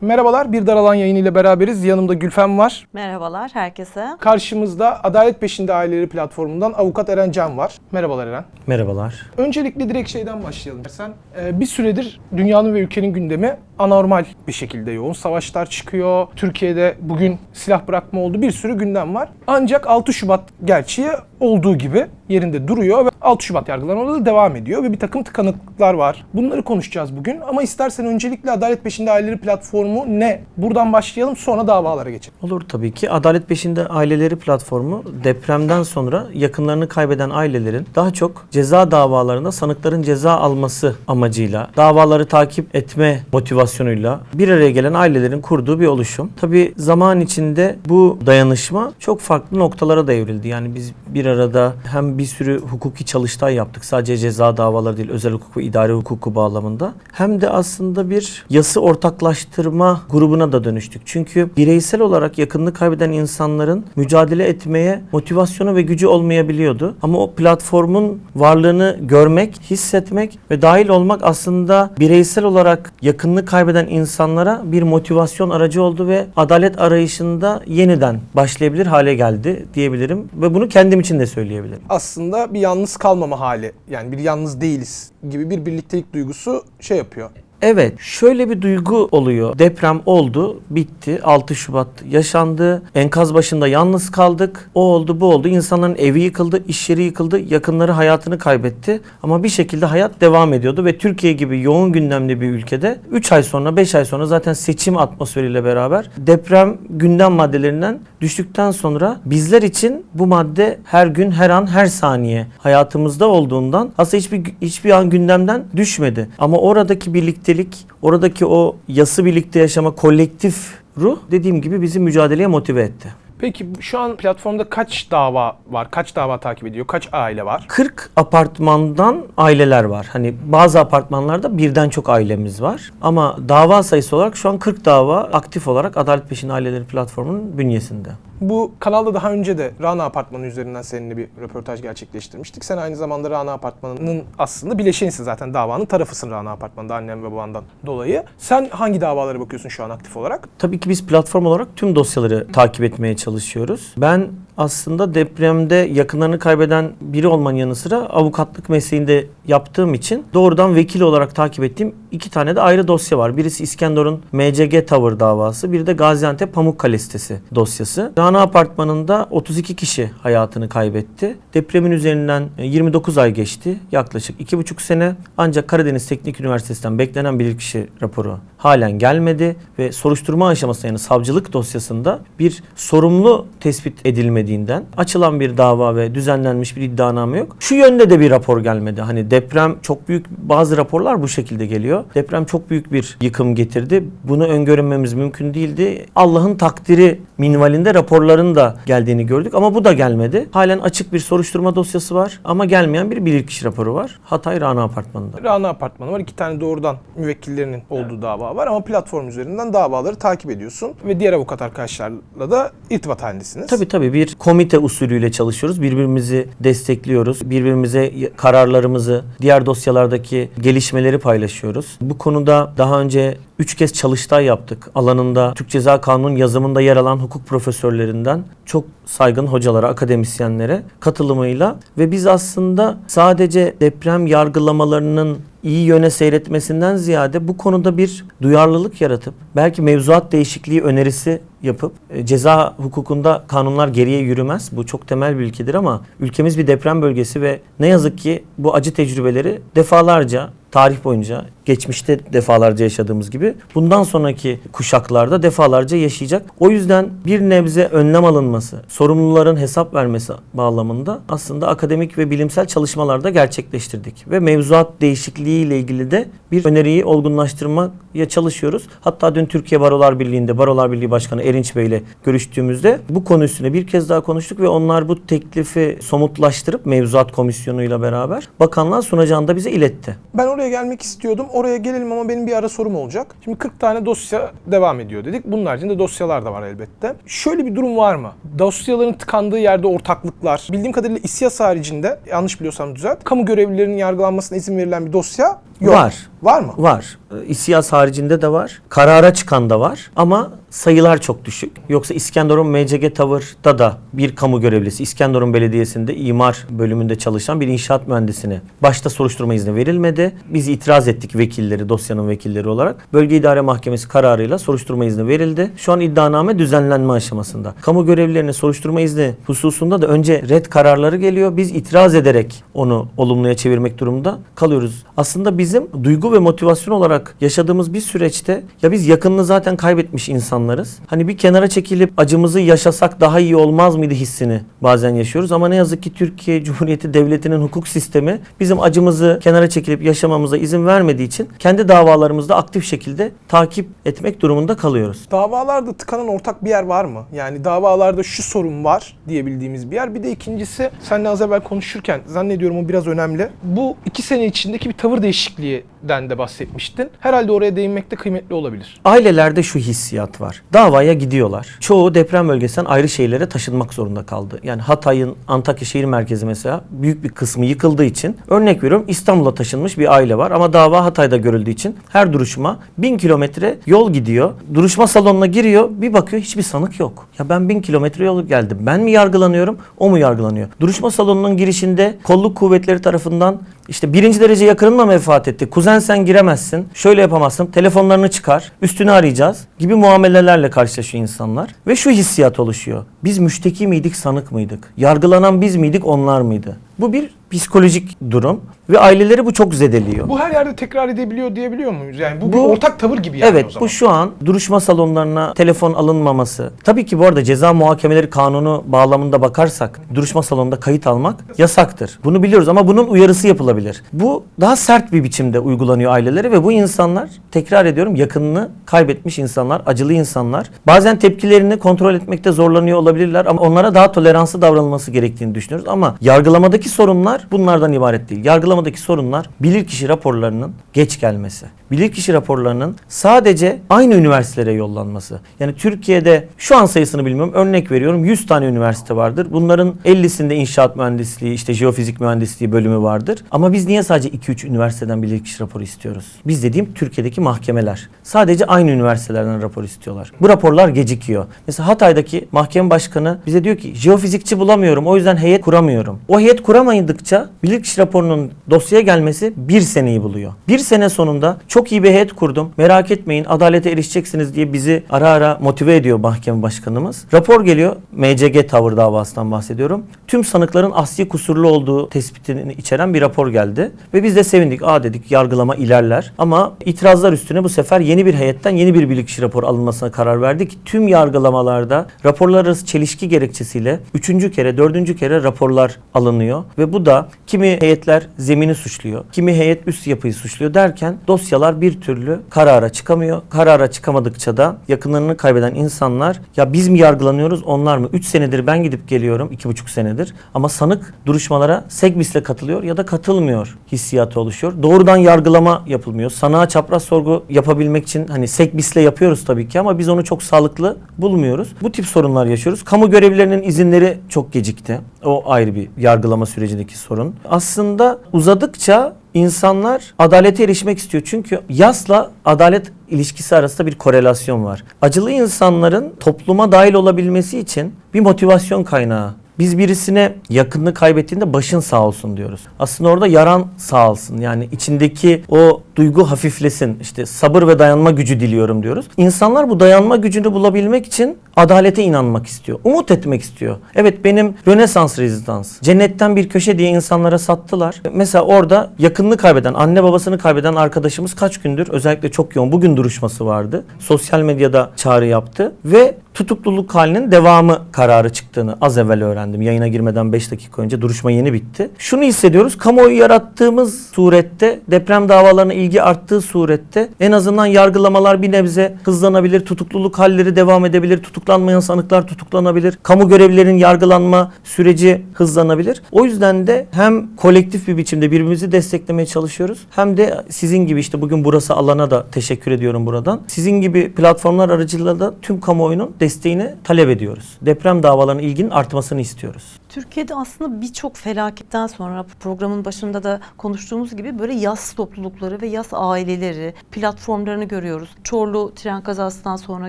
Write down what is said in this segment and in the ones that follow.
Merhabalar, Bir Daralan yayını ile beraberiz. Yanımda Gülfem var. Merhabalar herkese. Karşımızda Adalet Peşinde Aileleri platformundan avukat Eren Can var. Merhabalar Eren. Merhabalar. Öncelikle direkt şeyden başlayalım. Sen e, bir süredir dünyanın ve ülkenin gündemi anormal bir şekilde yoğun. Savaşlar çıkıyor. Türkiye'de bugün silah bırakma oldu. Bir sürü gündem var. Ancak 6 Şubat gerçeği olduğu gibi yerinde duruyor ve 6 Şubat yargılarına da devam ediyor ve bir takım tıkanıklıklar var. Bunları konuşacağız bugün ama istersen öncelikle Adalet Peşinde Aileleri platformu ne? Buradan başlayalım sonra davalara geçelim. Olur tabii ki. Adalet Peşinde Aileleri platformu depremden sonra yakınlarını kaybeden ailelerin daha çok ceza davalarında sanıkların ceza alması amacıyla, davaları takip etme motivasyonuyla bir araya gelen ailelerin kurduğu bir oluşum. Tabii zaman içinde bu dayanışma çok farklı noktalara da evrildi. Yani biz bir arada hem bir sürü hukuki çalıştay yaptık. Sadece ceza davaları değil, özel hukuk ve idari hukuku bağlamında. Hem de aslında bir yası ortaklaştırma grubuna da dönüştük. Çünkü bireysel olarak yakınını kaybeden insanların mücadele etmeye motivasyonu ve gücü olmayabiliyordu. Ama o platformun varlığını görmek, hissetmek ve dahil olmak aslında bireysel olarak yakınını kaybeden insanlara bir motivasyon aracı oldu ve adalet arayışında yeniden başlayabilir hale geldi diyebilirim. Ve bunu kendim için de söyleyebilirim. Aslında bir yalnız kalmama hali. Yani bir yalnız değiliz gibi bir birliktelik duygusu şey yapıyor. Evet, şöyle bir duygu oluyor. Deprem oldu, bitti. 6 Şubat yaşandı. Enkaz başında yalnız kaldık. O oldu, bu oldu. İnsanların evi yıkıldı, iş yeri yıkıldı, yakınları hayatını kaybetti. Ama bir şekilde hayat devam ediyordu ve Türkiye gibi yoğun gündemli bir ülkede 3 ay sonra, 5 ay sonra zaten seçim atmosferiyle beraber deprem gündem maddelerinden düştükten sonra bizler için bu madde her gün, her an, her saniye hayatımızda olduğundan aslında hiçbir hiçbir an gündemden düşmedi. Ama oradaki birliktelik, oradaki o yası birlikte yaşama kolektif ruh dediğim gibi bizi mücadeleye motive etti. Peki şu an platformda kaç dava var? Kaç dava takip ediyor? Kaç aile var? 40 apartmandan aileler var. Hani bazı apartmanlarda birden çok ailemiz var. Ama dava sayısı olarak şu an 40 dava aktif olarak Adalet Peşinde Aileleri platformunun bünyesinde. Bu kanalda daha önce de Rana Apartmanı üzerinden seninle bir röportaj gerçekleştirmiştik. Sen aynı zamanda Rana Apartmanı'nın aslında bileşenisin zaten davanın tarafısın Rana Apartmanı'nda annem ve babandan dolayı. Sen hangi davalara bakıyorsun şu an aktif olarak? Tabii ki biz platform olarak tüm dosyaları takip etmeye çalışıyoruz. Ben aslında depremde yakınlarını kaybeden biri olmanın yanı sıra avukatlık mesleğinde yaptığım için doğrudan vekil olarak takip ettiğim iki tane de ayrı dosya var. Birisi İskenderun MCG Tower davası, biri de Gaziantep Pamukkale sitesi dosyası. Rana Apartmanı'nda 32 kişi hayatını kaybetti. Depremin üzerinden 29 ay geçti. Yaklaşık 2,5 sene. Ancak Karadeniz Teknik Üniversitesi'nden beklenen bilirkişi raporu halen gelmedi ve soruşturma aşamasında yani savcılık dosyasında bir sorumlu tespit edilmediğinden açılan bir dava ve düzenlenmiş bir iddianame yok. Şu yönde de bir rapor gelmedi. Hani deprem çok büyük bazı raporlar bu şekilde geliyor. Deprem çok büyük bir yıkım getirdi. Bunu öngörmemiz mümkün değildi. Allah'ın takdiri minvalinde raporların da geldiğini gördük ama bu da gelmedi. Halen açık bir soruşturma dosyası var ama gelmeyen bir bilirkişi raporu var. Hatay Rana Apartmanı'nda. Rana Apartmanı var. iki tane doğrudan müvekkillerinin olduğu dava var ama platform üzerinden davaları takip ediyorsun ve diğer avukat arkadaşlarla da irtibat halindesiniz. Tabii tabii bir komite usulüyle çalışıyoruz. Birbirimizi destekliyoruz. Birbirimize kararlarımızı, diğer dosyalardaki gelişmeleri paylaşıyoruz. Bu konuda daha önce 3 kez çalıştay yaptık. Alanında Türk Ceza Kanunu yazımında yer alan hukuk profesörlerinden çok saygın hocalara, akademisyenlere katılımıyla ve biz aslında sadece deprem yargılamalarının iyi yöne seyretmesinden ziyade bu konuda bir duyarlılık yaratıp belki mevzuat değişikliği önerisi yapıp e, ceza hukukunda kanunlar geriye yürümez. Bu çok temel bir ilkedir ama ülkemiz bir deprem bölgesi ve ne yazık ki bu acı tecrübeleri defalarca tarih boyunca geçmişte defalarca yaşadığımız gibi bundan sonraki kuşaklarda defalarca yaşayacak. O yüzden bir nebze önlem alınması, sorumluların hesap vermesi bağlamında aslında akademik ve bilimsel çalışmalarda gerçekleştirdik. Ve mevzuat değişikliği ile ilgili de bir öneriyi olgunlaştırmaya çalışıyoruz. Hatta dün Türkiye Barolar Birliği'nde Barolar Birliği Başkanı Erinç Bey ile görüştüğümüzde bu konu bir kez daha konuştuk ve onlar bu teklifi somutlaştırıp mevzuat komisyonuyla beraber bakanlığa sunacağını da bize iletti. Ben oraya gelmek istiyordum. Oraya gelelim ama benim bir ara sorum olacak. Şimdi 40 tane dosya devam ediyor dedik. Bunun haricinde dosyalar da var elbette. Şöyle bir durum var mı? Dosyaların tıkandığı yerde ortaklıklar. Bildiğim kadarıyla İSİAS haricinde yanlış biliyorsam düzelt. Kamu görevlilerinin yargılanmasına izin verilen bir dosya Yok. Var. Var mı? Var. Ee, İSİAS haricinde de var. Karara çıkan da var ama sayılar çok düşük. Yoksa İskenderun MCG Tavır'da da bir kamu görevlisi İskenderun Belediyesi'nde imar bölümünde çalışan bir inşaat mühendisine başta soruşturma izni verilmedi. Biz itiraz ettik vekilleri, dosyanın vekilleri olarak. Bölge İdare Mahkemesi kararıyla soruşturma izni verildi. Şu an iddianame düzenlenme aşamasında. Kamu görevlilerine soruşturma izni hususunda da önce red kararları geliyor. Biz itiraz ederek onu olumluya çevirmek durumunda kalıyoruz. Aslında bizim duygu ve motivasyon olarak yaşadığımız bir süreçte ya biz yakınını zaten kaybetmiş insanlarız. Hani bir kenara çekilip acımızı yaşasak daha iyi olmaz mıydı hissini bazen yaşıyoruz. Ama ne yazık ki Türkiye Cumhuriyeti Devleti'nin hukuk sistemi bizim acımızı kenara çekilip yaşamamıza izin vermediği için kendi davalarımızda aktif şekilde takip etmek durumunda kalıyoruz. Davalarda tıkanan ortak bir yer var mı? Yani davalarda şu sorun var diyebildiğimiz bir yer. Bir de ikincisi seninle az evvel konuşurken zannediyorum o biraz önemli. Bu iki sene içindeki bir tavır değişikliğinden de bahsetmiştin. Herhalde oraya değinmek de kıymetli olabilir. Ailelerde şu hissiyat var. Davaya gidiyorlar. Çoğu deprem bölgesinden ayrı şehirlere taşınmak zorunda kaldı. Yani Hatay'ın Antakya şehir merkezi mesela büyük bir kısmı yıkıldığı için örnek veriyorum İstanbul'a taşınmış bir aile var ama dava Hatay'da görüldüğü için her duruşma bin kilometre yol gidiyor. Duruşma salonuna giriyor bir bakıyor hiçbir sanık yok. Ya ben bin kilometre yol geldim. Ben mi yargılanıyorum o mu yargılanıyor? Duruşma salonunun girişinde kolluk kuvvetleri tarafından işte birinci derece yakınınla mı vefat etti? Kuzen sen giremezsin. Şöyle yapamazsın. Telefonlarını çıkar. Üstünü arayacağız. Gibi muamelelerle karşılaşıyor insanlar. Ve şu hissiyat oluşuyor. Biz müşteki miydik, sanık mıydık? Yargılanan biz miydik, onlar mıydı? Bu bir psikolojik durum ve aileleri bu çok zedeliyor. Bu her yerde tekrar edebiliyor diyebiliyor muyuz? Yani bu, bir Bu- ortak tavır gibi yani evet o zaman. bu şu an duruşma salonlarına telefon alınmaması. Tabii ki bu arada ceza muhakemeleri kanunu bağlamında bakarsak duruşma salonunda kayıt almak yasaktır. Bunu biliyoruz ama bunun uyarısı yapılabilir. Bu daha sert bir biçimde uygulanıyor ailelere ve bu insanlar tekrar ediyorum yakınını kaybetmiş insanlar, acılı insanlar. Bazen tepkilerini kontrol etmekte zorlanıyor olabilirler ama onlara daha toleranslı davranılması gerektiğini düşünüyoruz ama yargılamadaki sorunlar bunlardan ibaret değil. Yargılamadaki sorunlar bilirkişi raporlarının geç gelmesi. Bilirkişi raporlarının sadece aynı üniversitelere yollanması. Yani Türkiye'de şu an sayısını bilmiyorum. Örnek veriyorum 100 tane üniversite vardır. Bunların 50'sinde inşaat mühendisliği, işte jeofizik mühendisliği bölümü vardır. Ama biz niye sadece 2-3 üniversiteden bilirkişi raporu istiyoruz? Biz dediğim Türkiye'deki mahkemeler. Sadece aynı üniversitelerden rapor istiyorlar. Bu raporlar gecikiyor. Mesela Hatay'daki mahkeme başkanı bize diyor ki jeofizikçi bulamıyorum o yüzden heyet kuramıyorum. O heyet kuramayındıkça bilirkişi raporunun dosyaya gelmesi bir seneyi buluyor. Bir sene sonunda çok iyi bir heyet kurdum. Merak etmeyin adalete erişeceksiniz diye bizi ara ara motive ediyor mahkeme başkanımız. Rapor geliyor. MCG tavır davasından bahsediyorum. Tüm sanıkların asli kusurlu olduğu tespitini içeren bir rapor geldi. Ve biz de sevindik. Aa dedik yargılama ilerler. Ama itirazlar üstüne bu sefer yeni bir heyetten yeni bir bilirkişi rapor alınmasına karar verdik. Tüm yargılamalarda raporlar arası çelişki gerekçesiyle üçüncü kere, dördüncü kere raporlar alınıyor. Ve bu da kimi heyetler zemini suçluyor, kimi heyet üst yapıyı suçluyor derken dosyalar bir türlü karara çıkamıyor. Karara çıkamadıkça da yakınlarını kaybeden insanlar ya biz mi yargılanıyoruz onlar mı? 3 senedir ben gidip geliyorum 2,5 senedir ama sanık duruşmalara Segbis'le katılıyor ya da katılmıyor hissiyatı oluşuyor. Doğrudan yargılama yapılmıyor. Sanığa çapraz sorgu yapabilmek için hani Segbis'le yapıyoruz tabii ki ama biz onu çok sağlıklı bulmuyoruz. Bu tip sorunlar yaşıyoruz. Kamu görevlilerinin izinleri çok gecikti. O ayrı bir yargılama sürecindeki sorun. Aslında uzadıkça insanlar adalete erişmek istiyor. Çünkü yasla adalet ilişkisi arasında bir korelasyon var. Acılı insanların topluma dahil olabilmesi için bir motivasyon kaynağı. Biz birisine yakınını kaybettiğinde başın sağ olsun diyoruz. Aslında orada yaran sağ olsun. Yani içindeki o duygu hafiflesin. İşte sabır ve dayanma gücü diliyorum diyoruz. İnsanlar bu dayanma gücünü bulabilmek için adalete inanmak istiyor. Umut etmek istiyor. Evet benim Rönesans rezidans. Cennetten bir köşe diye insanlara sattılar. Mesela orada yakınını kaybeden, anne babasını kaybeden arkadaşımız kaç gündür özellikle çok yoğun. Bugün duruşması vardı. Sosyal medyada çağrı yaptı ve tutukluluk halinin devamı kararı çıktığını az evvel öğrendim. Yayına girmeden 5 dakika önce duruşma yeni bitti. Şunu hissediyoruz. Kamuoyu yarattığımız surette deprem davalarına ilgi arttığı surette en azından yargılamalar bir nebze hızlanabilir. Tutukluluk halleri devam edebilir. Tutuklanmayan sanıklar tutuklanabilir. Kamu görevlilerinin yargılanma süreci hızlanabilir. O yüzden de hem kolektif bir biçimde birbirimizi desteklemeye çalışıyoruz. Hem de sizin gibi işte bugün burası alana da teşekkür ediyorum buradan. Sizin gibi platformlar aracılığıyla da tüm kamuoyunun desteğini talep ediyoruz. Deprem davalarına ilginin artmasını istiyoruz. Türkiye'de aslında birçok felaketten sonra programın başında da konuştuğumuz gibi böyle yas toplulukları ve yas aileleri platformlarını görüyoruz. Çorlu tren kazasından sonra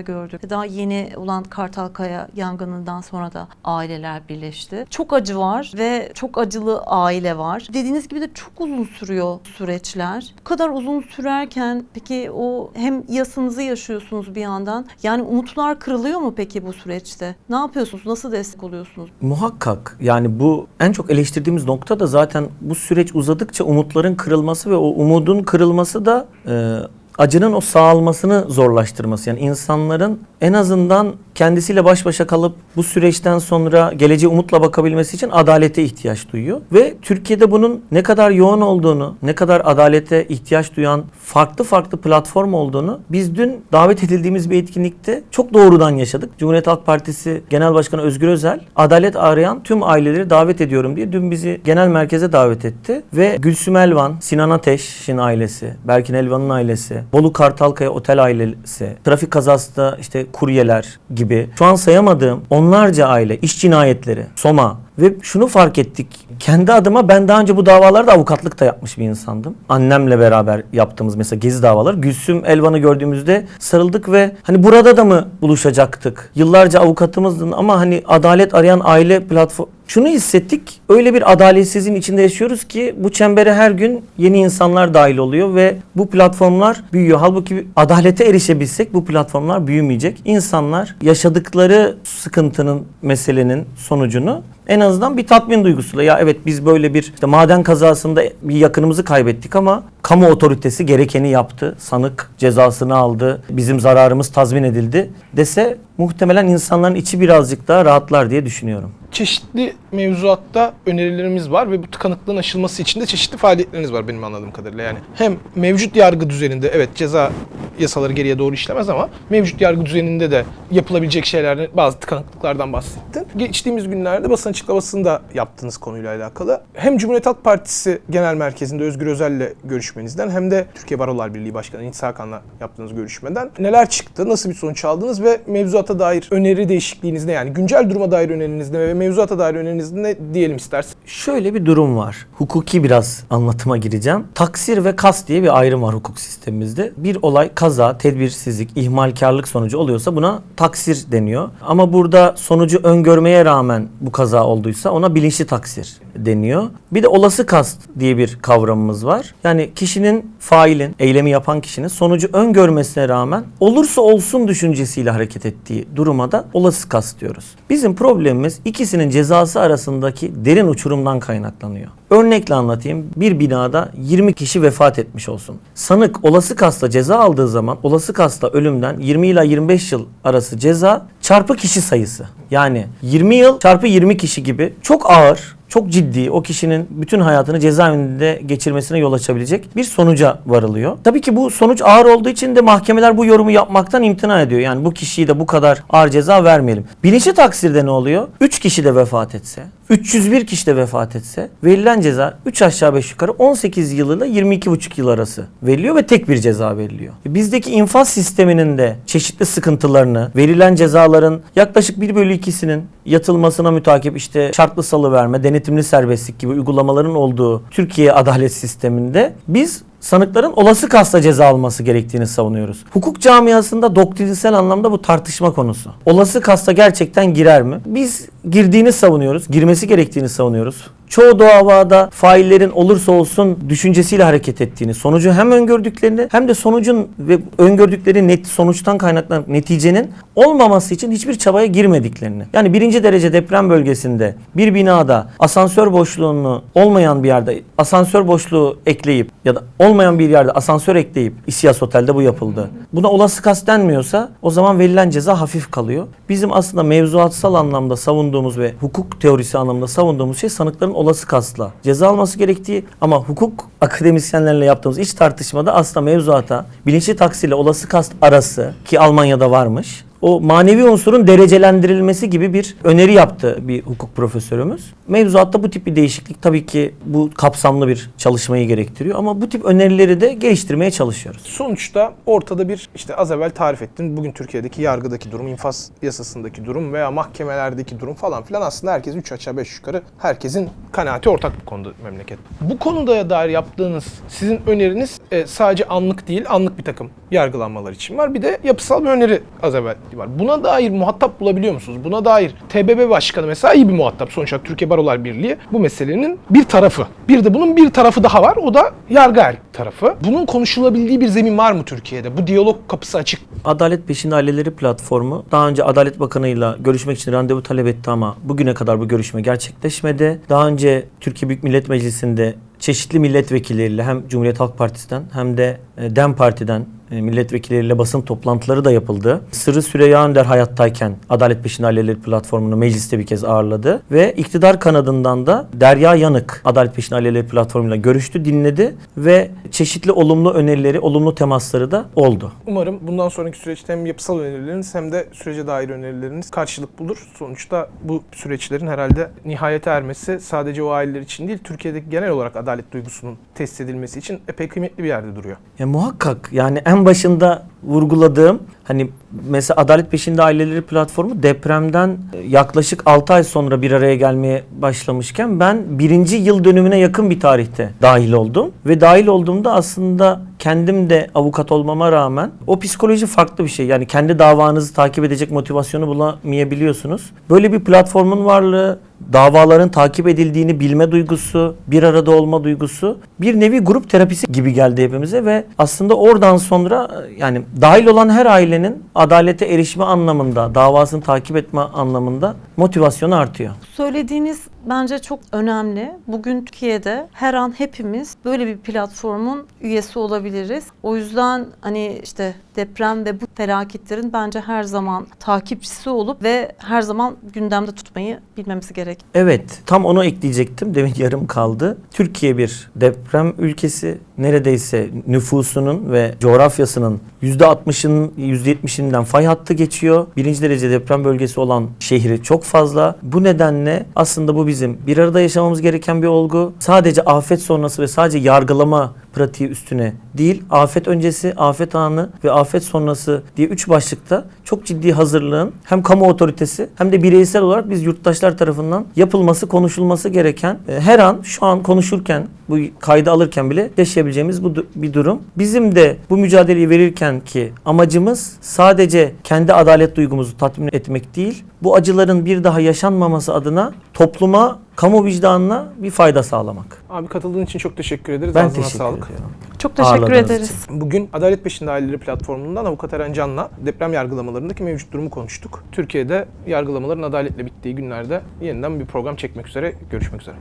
gördük. Daha yeni olan Kartalkaya yangınından sonra da aileler birleşti. Çok acı var ve çok acılı aile var. Dediğiniz gibi de çok uzun sürüyor süreçler. Bu kadar uzun sürerken peki o hem yasınızı yaşıyorsunuz bir yandan. Yani umutlar kırılıyor mu peki bu süreçte? Ne yapıyorsunuz? Nasıl destek oluyorsunuz? Muhakkak yani bu en çok eleştirdiğimiz nokta da zaten bu süreç uzadıkça umutların kırılması ve o umudun kırılması da e, acının o sağalmasını zorlaştırması. Yani insanların en azından kendisiyle baş başa kalıp bu süreçten sonra geleceğe umutla bakabilmesi için adalete ihtiyaç duyuyor. Ve Türkiye'de bunun ne kadar yoğun olduğunu, ne kadar adalete ihtiyaç duyan farklı farklı platform olduğunu biz dün davet edildiğimiz bir etkinlikte çok doğrudan yaşadık. Cumhuriyet Halk Partisi Genel Başkanı Özgür Özel adalet arayan tüm aileleri davet ediyorum diye dün bizi genel merkeze davet etti ve Gülsüm Elvan, Sinan Ateş'in ailesi, Berkin Elvan'ın ailesi, Bolu Kartalkaya Otel ailesi, trafik kazasında işte kuryeler gibi. Şu an sayamadığım onlarca aile, iş cinayetleri, Soma ve şunu fark ettik. Kendi adıma ben daha önce bu davalarda avukatlık da yapmış bir insandım. Annemle beraber yaptığımız mesela gezi davaları. Gülsüm Elvan'ı gördüğümüzde sarıldık ve hani burada da mı buluşacaktık? Yıllarca avukatımızdın ama hani adalet arayan aile platform şunu hissettik. Öyle bir adaletsizliğin içinde yaşıyoruz ki bu çembere her gün yeni insanlar dahil oluyor ve bu platformlar büyüyor. Halbuki adalete erişebilsek bu platformlar büyümeyecek. İnsanlar yaşadıkları sıkıntının, meselenin sonucunu en azından bir tatmin duygusuyla ya evet biz böyle bir işte maden kazasında bir yakınımızı kaybettik ama kamu otoritesi gerekeni yaptı. Sanık cezasını aldı. Bizim zararımız tazmin edildi dese muhtemelen insanların içi birazcık daha rahatlar diye düşünüyorum. Çeşitli mevzuatta önerilerimiz var ve bu tıkanıklığın aşılması için de çeşitli faaliyetleriniz var benim anladığım kadarıyla. Yani hem mevcut yargı düzeninde evet ceza yasaları geriye doğru işlemez ama mevcut yargı düzeninde de yapılabilecek şeylerden bazı tıkanıklıklardan bahsettin. Geçtiğimiz günlerde basın açıklamasında yaptığınız konuyla alakalı hem Cumhuriyet Halk Partisi Genel Merkezi'nde Özgür Özel'le görüşmenizden hem de Türkiye Barolar Birliği Başkanı İnci Hakan'la yaptığınız görüşmeden neler çıktı, nasıl bir sonuç aldınız ve mevzuata dair öneri değişikliğiniz ne? Yani güncel duruma dair öneriniz ne ve mevzuata dair öneriniz ne diyelim istersen. Şöyle bir durum var. Hukuki biraz anlatıma gireceğim. Taksir ve kas diye bir ayrım var hukuk sistemimizde. Bir olay kaza, tedbirsizlik, ihmalkarlık sonucu oluyorsa buna taksir deniyor. Ama burada sonucu öngörmeye rağmen bu kaza olduysa ona bilinçli taksir deniyor. Bir de olası kast diye bir kavramımız var. Yani kişinin, failin, eylemi yapan kişinin sonucu öngörmesine rağmen olursa olsun düşüncesiyle hareket ettiği duruma da olası kast diyoruz. Bizim problemimiz ikisinin cezası arasındaki derin uçurumdan kaynaklanıyor. Örnekle anlatayım. Bir binada 20 kişi vefat etmiş olsun. Sanık olası kasta ceza aldığı zaman olası kasta ölümden 20 ila 25 yıl arası ceza çarpı kişi sayısı. Yani 20 yıl çarpı 20 kişi gibi çok ağır çok ciddi o kişinin bütün hayatını cezaevinde geçirmesine yol açabilecek bir sonuca varılıyor. Tabii ki bu sonuç ağır olduğu için de mahkemeler bu yorumu yapmaktan imtina ediyor. Yani bu kişiyi de bu kadar ağır ceza vermeyelim. Bilinçli taksirde ne oluyor? 3 kişi de vefat etse, 301 kişi de vefat etse verilen ceza 3 aşağı 5 yukarı 18 yılıyla 22,5 yıl arası veriliyor ve tek bir ceza veriliyor. Bizdeki infaz sisteminin de çeşitli sıkıntılarını, verilen cezaların yaklaşık 1 bölü 2'sinin yatılmasına mütakip işte şartlı salı verme, denetimli serbestlik gibi uygulamaların olduğu Türkiye adalet sisteminde biz sanıkların olası kasta ceza alması gerektiğini savunuyoruz. Hukuk camiasında doktrinsel anlamda bu tartışma konusu. Olası kasta gerçekten girer mi? Biz girdiğini savunuyoruz, girmesi gerektiğini savunuyoruz. Çoğu davada faillerin olursa olsun düşüncesiyle hareket ettiğini, sonucu hem öngördüklerini hem de sonucun ve öngördükleri net sonuçtan kaynaklanan neticenin olmaması için hiçbir çabaya girmediklerini. Yani birinci derece deprem bölgesinde bir binada asansör boşluğunu olmayan bir yerde asansör boşluğu ekleyip ya da olmayan bir yerde asansör ekleyip İSİAS Otel'de bu yapıldı. Buna olası kast denmiyorsa o zaman verilen ceza hafif kalıyor. Bizim aslında mevzuatsal anlamda savunduğumuz ve hukuk teorisi anlamda savunduğumuz şey sanıkların olası kastla ceza alması gerektiği ama hukuk akademisyenlerle yaptığımız iç tartışmada aslında mevzuata bilinçli taksirle olası kast arası ki Almanya'da varmış o manevi unsurun derecelendirilmesi gibi bir öneri yaptı bir hukuk profesörümüz. Mevzuatta bu tip bir değişiklik tabii ki bu kapsamlı bir çalışmayı gerektiriyor ama bu tip önerileri de geliştirmeye çalışıyoruz. Sonuçta ortada bir işte az evvel tarif ettin bugün Türkiye'deki yargıdaki durum, infaz yasasındaki durum veya mahkemelerdeki durum falan filan aslında herkes 3 aşağı 5 yukarı herkesin kanaati ortak bir konuda memleket. Bu konuda dair yaptığınız sizin öneriniz e, sadece anlık değil anlık bir takım yargılanmalar için var. Bir de yapısal bir öneri az evvel var. Buna dair muhatap bulabiliyor musunuz? Buna dair TBB Başkanı mesela iyi bir muhatap. Sonuçta Türkiye Barolar Birliği bu meselenin bir tarafı. Bir de bunun bir tarafı daha var. O da yargı tarafı. Bunun konuşulabildiği bir zemin var mı Türkiye'de? Bu diyalog kapısı açık. Adalet Peşinde Aileleri platformu daha önce Adalet Bakanı'yla görüşmek için randevu talep etti ama bugüne kadar bu görüşme gerçekleşmedi. Daha önce Türkiye Büyük Millet Meclisi'nde çeşitli milletvekilleriyle hem Cumhuriyet Halk Partisi'den hem de e, DEM Parti'den e, milletvekilleriyle basın toplantıları da yapıldı. Sırrı Süreyya Önder hayattayken Adalet Peşinde Aileleri platformunu mecliste bir kez ağırladı ve iktidar kanadından da Derya Yanık Adalet Peşinde Aileleri platformuyla görüştü, dinledi ve çeşitli olumlu önerileri, olumlu temasları da oldu. Umarım bundan sonraki süreçte hem yapısal önerileriniz hem de sürece dair önerileriniz karşılık bulur. Sonuçta bu süreçlerin herhalde nihayete ermesi sadece o aileler için değil, Türkiye'deki genel olarak adalet duygusunun test edilmesi için epey kıymetli bir yerde duruyor. Ya muhakkak yani en başında vurguladığım hani mesela Adalet Peşinde Aileleri platformu depremden e, yaklaşık 6 ay sonra bir araya gelmeye başlamışken ben birinci yıl dönümüne yakın bir tarihte dahil oldum. Ve dahil olduğumda aslında kendim de avukat olmama rağmen o psikoloji farklı bir şey. Yani kendi davanızı takip edecek motivasyonu bulamayabiliyorsunuz. Böyle bir platformun varlığı, davaların takip edildiğini bilme duygusu, bir arada olma duygusu bir nevi grup terapisi gibi geldi hepimize ve aslında oradan sonra yani dahil olan her ailenin adalete erişme anlamında, davasını takip etme anlamında motivasyonu artıyor. Söylediğiniz bence çok önemli. Bugün Türkiye'de her an hepimiz böyle bir platformun üyesi olabiliriz. O yüzden hani işte deprem ve bu felaketlerin bence her zaman takipçisi olup ve her zaman gündemde tutmayı bilmemiz gerek. Evet, tam onu ekleyecektim. Demin yarım kaldı. Türkiye bir deprem ülkesi. Neredeyse nüfusunun ve coğrafyasının %60'ının %70'inden fay hattı geçiyor. Birinci derece deprem bölgesi olan şehri çok fazla. Bu nedenle aslında bu bizim bir arada yaşamamız gereken bir olgu. Sadece afet sonrası ve sadece yargılama pratiği üstüne değil, afet öncesi, afet anı ve afet sonrası diye üç başlıkta çok ciddi hazırlığın hem kamu otoritesi hem de bireysel olarak biz yurttaşlar tarafından yapılması, konuşulması gereken e, her an şu an konuşurken bu kaydı alırken bile yaşayabileceğimiz bu bir durum. Bizim de bu mücadeleyi verirken ki amacımız sadece kendi adalet duygumuzu tatmin etmek değil, bu acıların bir daha yaşanmaması adına topluma, kamu vicdanına bir fayda sağlamak. Abi katıldığın için çok teşekkür ederiz. Ben Ağzına teşekkür sağlık. ediyorum. Çok teşekkür Ağırladığınız ederiz. için. Bugün Adalet Peşinde Aileleri platformundan Avukat Eren Can'la deprem yargılamalarındaki mevcut durumu konuştuk. Türkiye'de yargılamaların adaletle bittiği günlerde yeniden bir program çekmek üzere. Görüşmek üzere.